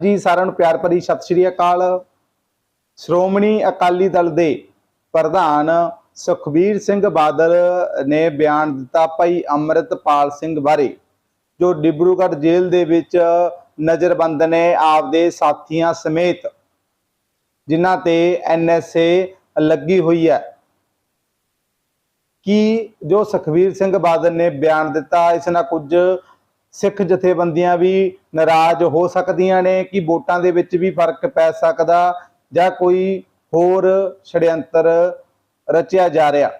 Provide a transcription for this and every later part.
ਜੀ ਸਾਰਿਆਂ ਨੂੰ ਪਿਆਰ ਭਰੀ ਸਤਿ ਸ਼੍ਰੀ ਅਕਾਲ। ਸ਼੍ਰੋਮਣੀ ਅਕਾਲੀ ਦਲ ਦੇ ਪ੍ਰਧਾਨ ਸੁਖਬੀਰ ਸਿੰਘ ਬਾਦਲ ਨੇ ਬਿਆਨ ਦਿੱਤਾ ਭਾਈ ਅੰਮ੍ਰਿਤਪਾਲ ਸਿੰਘ ਬਾਰੇ, ਜੋ ਡਿਬਰੂਗੜ੍ਹ ਜੇਲ੍ਹ ਦੇ ਵਿੱਚ ਨਜ਼ਰਬੰਦ ਨੇ ਆਪਦੇ ਸਾਥੀਆਂ ਸਮੇਤ, ਜਿਨ੍ਹਾਂ ਤੇ ਐਨਐਸਏ ਲੱਗੀ ਹੋਈ ਹੈ। ਕਿ ਜੋ ਸੁਖਬੀਰ ਸਿੰਘ ਬਾਦਲ ਨੇ ਬਿਆਨ ਦਿੱਤਾ, ਇਸ ਨਾਲ ਕੁਝ ਸਿੱਖ ਜਥੇਬੰਦੀਆਂ ਵੀ ਨਾਰਾਜ਼ ਹੋ ਸਕਦੀਆਂ ਨੇ ਕਿ ਵੋਟਾਂ ਦੇ ਵਿੱਚ ਵੀ ਫ਼ਰਕ ਪੈ ਸਕਦਾ ਜਾਂ ਕੋਈ ਹੋਰ ਛੜਯੰਤਰ ਰਚਿਆ ਜਾ ਰਿਹਾ।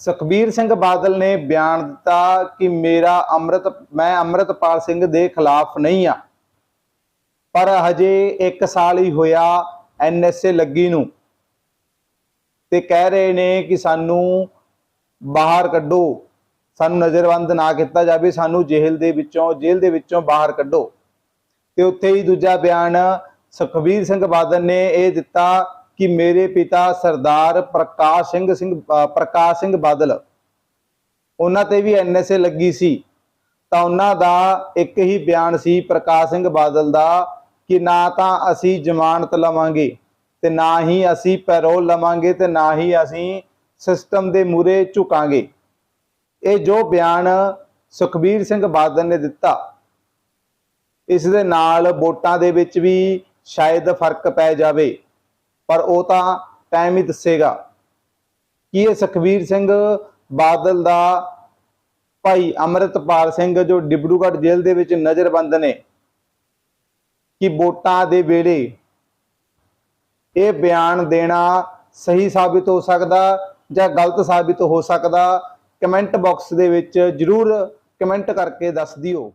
ਸੁਖਬੀਰ ਸਿੰਘ ਬਾਦਲ ਨੇ ਬਿਆਨ ਦਿੱਤਾ ਕਿ ਮੇਰਾ ਅੰਮ੍ਰਿਤ, ਮੈਂ ਅੰਮ੍ਰਿਤਪਾਲ ਸਿੰਘ ਦੇ ਖਿਲਾਫ ਨਹੀਂ ਆ ਪਰ ਹਜੇ 1 ਸਾਲ ਹੀ ਹੋਇਆ ਐਨਐਸਏ ਲੱਗੀ ਨੂੰ ਤੇ ਕਹਿ ਰਹੇ ਨੇ ਕਿ ਸਾਨੂੰ ਬਾਹਰ ਕੱਢੋ। ਸਾਨੂੰ ਨਜ਼ਰਬੰਦ ਨਾ ਕੀਤਾ ਜਾਵੇ, ਸਾਨੂੰ ਜੇਲ੍ਹ ਦੇ ਵਿੱਚੋਂ, ਜੇਲ੍ਹ ਦੇ ਵਿੱਚੋਂ ਬਾਹਰ ਕੱਢੋ। ਤੇ ਉੱਥੇ ਹੀ ਦੂਜਾ ਬਿਆਨ ਸੁਖਬੀਰ ਸਿੰਘ ਬਾਦਲ ਨੇ ਇਹ ਦਿੱਤਾ ਕਿ ਮੇਰੇ ਪਿਤਾ ਸਰਦਾਰ ਪ੍ਰਕਾਸ਼ ਸਿੰਘ ਸਿੰਘ ਪ੍ਰਕਾਸ਼ ਸਿੰਘ ਬਾਦਲ, ਉਹਨਾਂ ਤੇ ਵੀ ਐਨਐਸਏ ਲੱਗੀ ਸੀ। ਤਾਂ ਉਹਨਾਂ ਦਾ ਇੱਕ ਹੀ ਬਿਆਨ ਸੀ ਪ੍ਰਕਾਸ਼ ਸਿੰਘ ਬਾਦਲ ਦਾ ਕਿ ਨਾ ਤਾਂ ਅਸੀਂ ਜ਼ਮਾਨਤ ਲਵਾਂਗੇ ਤੇ ਨਾ ਹੀ ਅਸੀਂ ਪੈਰੋਲ ਲਵਾਂਗੇ ਤੇ ਨਾ ਹੀ ਅਸੀਂ ਸਿਸਟਮ ਦੇ ਮੂਰੇ ਝੁਕਾਂਗੇ। ਇਹ ਜੋ ਬਿਆਨ ਸੁਖਬੀਰ ਸਿੰਘ ਬਾਦਲ ਨੇ ਦਿੱਤਾ, ਇਸ ਦੇ ਨਾਲ ਵੋਟਾਂ ਦੇ ਵਿੱਚ ਵੀ ਸ਼ਾਇਦ ਫ਼ਰਕ ਪੈ ਜਾਵੇ, ਪਰ ਉਹ ਤਾਂ ਟਾਈਮ ਹੀ ਦੱਸੇਗਾ। ਕਿ ਇਹ ਸੁਖਬੀਰ ਸਿੰਘ ਬਾਦਲ ਦਾ ਭਾਈ ਅਮਰਿਤਪਾਲ ਸਿੰਘ ਜੋ ਡਿਬਰੂਗੜ੍ਹ ਜੇਲ੍ਹ ਦੇ ਵਿੱਚ ਨਜ਼ਰਬੰਦ ਨੇ, ਕਿ ਵੋਟਾਂ ਦੇ ਵੇਲੇ ਇਹ ਬਿਆਨ ਦੇਣਾ ਸਹੀ ਸਾਬਿਤ ਹੋ ਸਕਦਾ ਜਾਂ ਗਲਤ ਸਾਬਿਤ ਹੋ ਸਕਦਾ ਕਮੈਂਟ ਬਾਕਸ ਦੇ ਵਿੱਚ ਜਰੂਰ ਕਮੈਂਟ ਕਰਕੇ ਦੱਸ ਦਿਓ।